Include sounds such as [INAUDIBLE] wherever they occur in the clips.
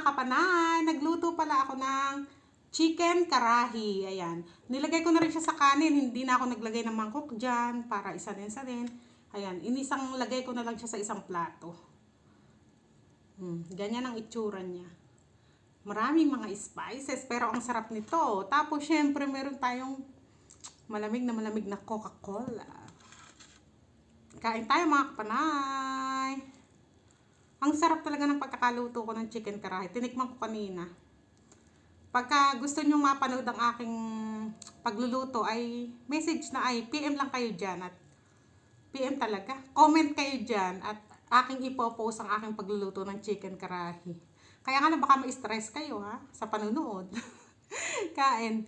mga nagluto pala ako ng chicken karahi. Ayan. Nilagay ko na rin siya sa kanin. Hindi na ako naglagay ng mangkok dyan para isa din sa din. Ayan. Inisang lagay ko na lang siya sa isang plato. Hmm, ganyan ang itsura niya. Maraming mga spices pero ang sarap nito. Tapos syempre meron tayong malamig na malamig na Coca-Cola. Kain tayo mga kapanay. Ang sarap talaga ng pagkakaluto ko ng chicken karahi. Tinikman ko kanina. Pagka gusto nyo mapanood ang aking pagluluto ay message na ay PM lang kayo dyan at PM talaga. Comment kayo dyan at aking ipopost ang aking pagluluto ng chicken karahi. Kaya nga na baka ma-stress kayo ha sa panunood. [LAUGHS] Kain.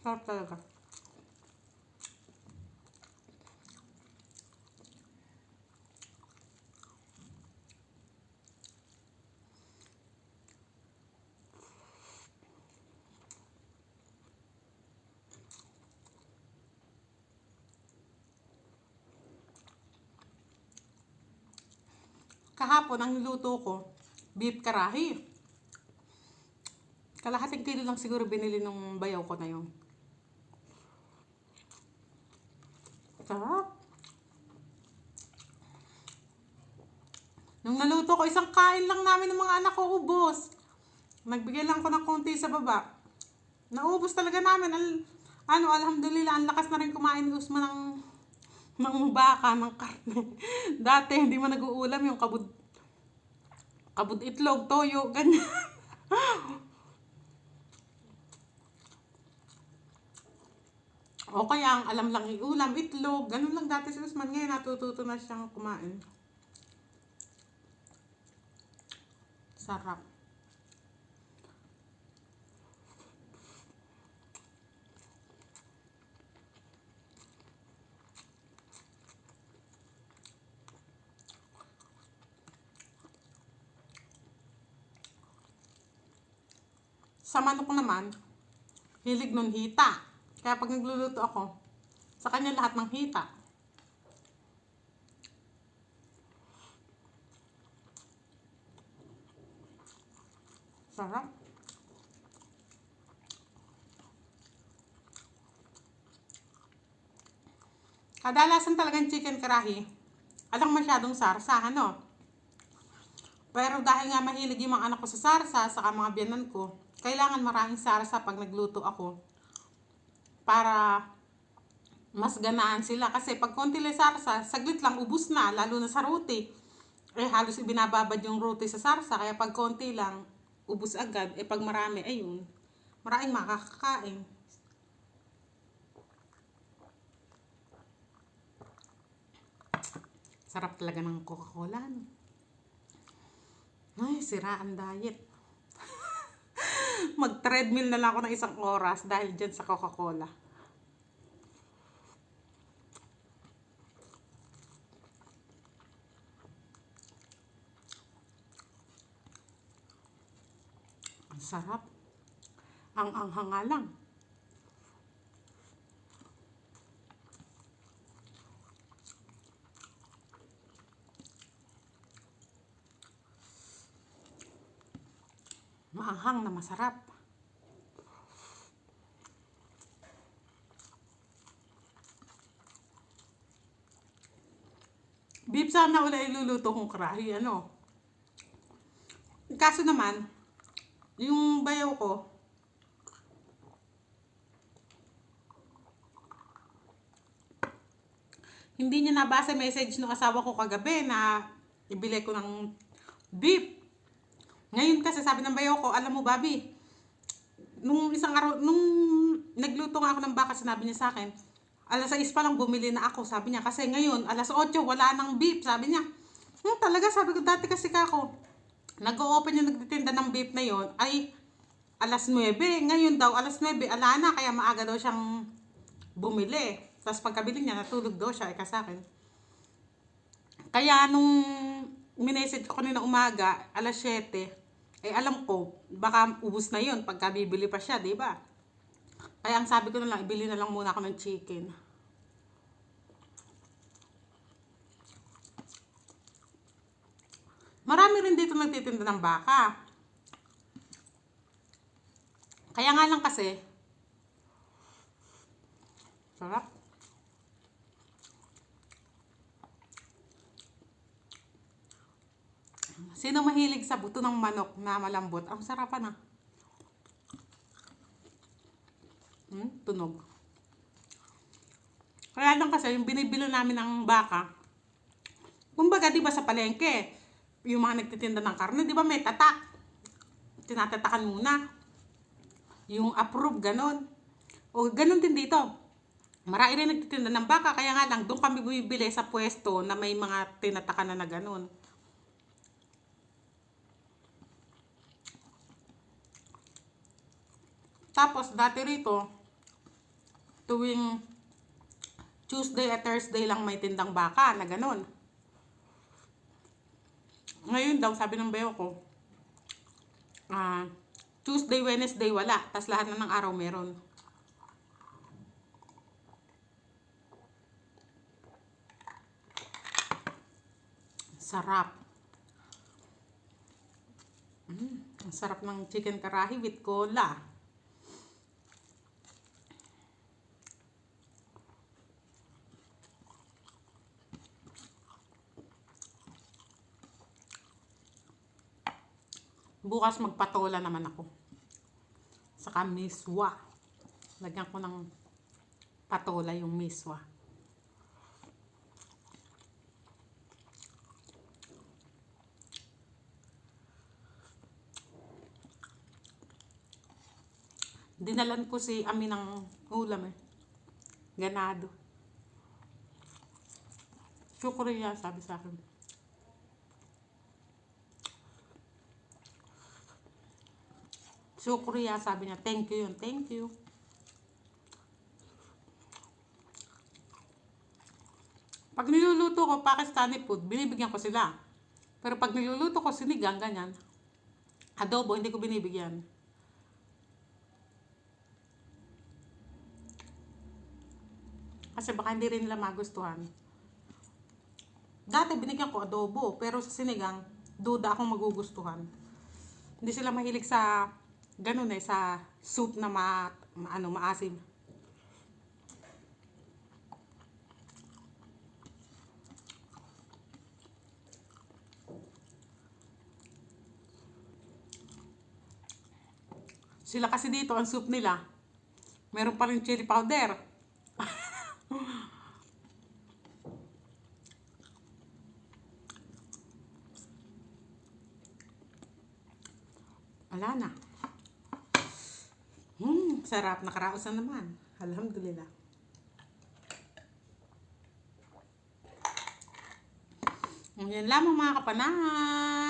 Sarap talaga. Kahapon, ang niluto ko, beef karahi. Kalahating kilo lang siguro binili ng bayaw ko na yun. Sarap. Nung naluto ko, isang kain lang namin ng mga anak ko, ubos. Nagbigay lang ko ng konti sa baba. Naubos talaga namin. Al ano, alhamdulillah, ang lakas na rin kumain ni Usman ng, ng baka, ng karne. [LAUGHS] Dati, hindi mo nag-uulam yung kabud, kabud itlog, toyo, ganyan. [LAUGHS] o kaya ang alam lang iulam, itlog, ganun lang dati si Usman. Ngayon natututo na siyang kumain. Sarap. Sa manok naman, hilig nun hita. Kaya pag nagluluto ako, sa kanya lahat ng hita. Sarap. Kadalasan talagang chicken karahi, alang masyadong sarsa, ano? Pero dahil nga mahilig yung mga anak ko sa sarsa, saka mga biyanan ko, kailangan maraming sarsa pag nagluto ako. Para mas ganaan sila. Kasi pag konti lang sarsa, saglit lang, ubus na, lalo na sa roti. Eh, halos ibinababad yung roti sa sarsa. Kaya pag konti lang, ubus agad. Eh, pag marami, ayun, maraming makakakain. Sarap talaga ng Coca-Cola. No? Ay, sira ang diet. [LAUGHS] Mag-treadmill na lang ako ng isang oras dahil dyan sa Coca-Cola. Ang sarap. Ang anghang nga lang. Maanghang na masarap. Beef sana wala iluluto kong karahi, ano. Kaso naman, yung bayaw ko, hindi niya nabasa message ng asawa ko kagabi na ibili ko ng beef. Ngayon kasi sabi ng bayaw ko, alam mo Bobby, nung isang araw, nung nagluto nga ako ng baka, sinabi niya sa akin, alas 6 pa lang bumili na ako, sabi niya. Kasi ngayon, alas 8, wala nang beef, sabi niya. Hmm, talaga, sabi ko, dati kasi kako, nag-o-open yung nagtitinda ng beef na yon ay alas 9. Ngayon daw, alas 9, ala na, kaya maaga daw siyang bumili. Tapos pagkabili niya, natulog daw siya, ika sa akin. Kaya nung minessage ko kanina umaga, alas 7, eh alam ko, baka ubus na yun pagka bibili pa siya, di ba? Kaya ang sabi ko na lang, ibili na lang muna ako ng chicken. Marami rin dito nagtitinda ng baka. Kaya nga lang kasi, sarap. Sino mahilig sa buto ng manok na malambot? Ang sarapan ah. Hmm, tunog. Kaya lang kasi yung binibilo namin ng baka, kumbaga di ba sa palengke, yung mga nagtitinda ng karne, di ba may tatak? Tinatatakan muna. Yung approve, ganon. O ganon din dito. Marami rin nagtitinda ng baka, kaya nga lang doon kami bumibili sa pwesto na may mga tinatakan na na ganon. Tapos, dati rito, tuwing Tuesday at Thursday lang may tindang baka na ganun. Ngayon daw, sabi ng bayo ko, ah, Tuesday, Wednesday wala. Tapos lahat na ng araw meron. Sarap. Mm, ang sarap ng chicken karahi with cola. Bukas magpatola naman ako. Saka miswa. Lagyan ko ng patola yung miswa. Dinalan ko si Ami ng ulam eh. Ganado. Shukriya, sabi sa akin. Shukriya, sabi niya. Thank you yun. Thank you. Pag niluluto ko Pakistani food, binibigyan ko sila. Pero pag niluluto ko sinigang, ganyan. Adobo, hindi ko binibigyan. Kasi baka hindi rin nila magustuhan. Dati binigyan ko adobo, pero sa sinigang, duda akong magugustuhan. Hindi sila mahilig sa ganun eh, sa soup na ma, ma- ano, maasim. Sila kasi dito, ang soup nila, meron pa rin chili powder. [LAUGHS] Wala na. Sarap. Nakaraos na naman. Alhamdulillah. Yan lamang mga kapanahan.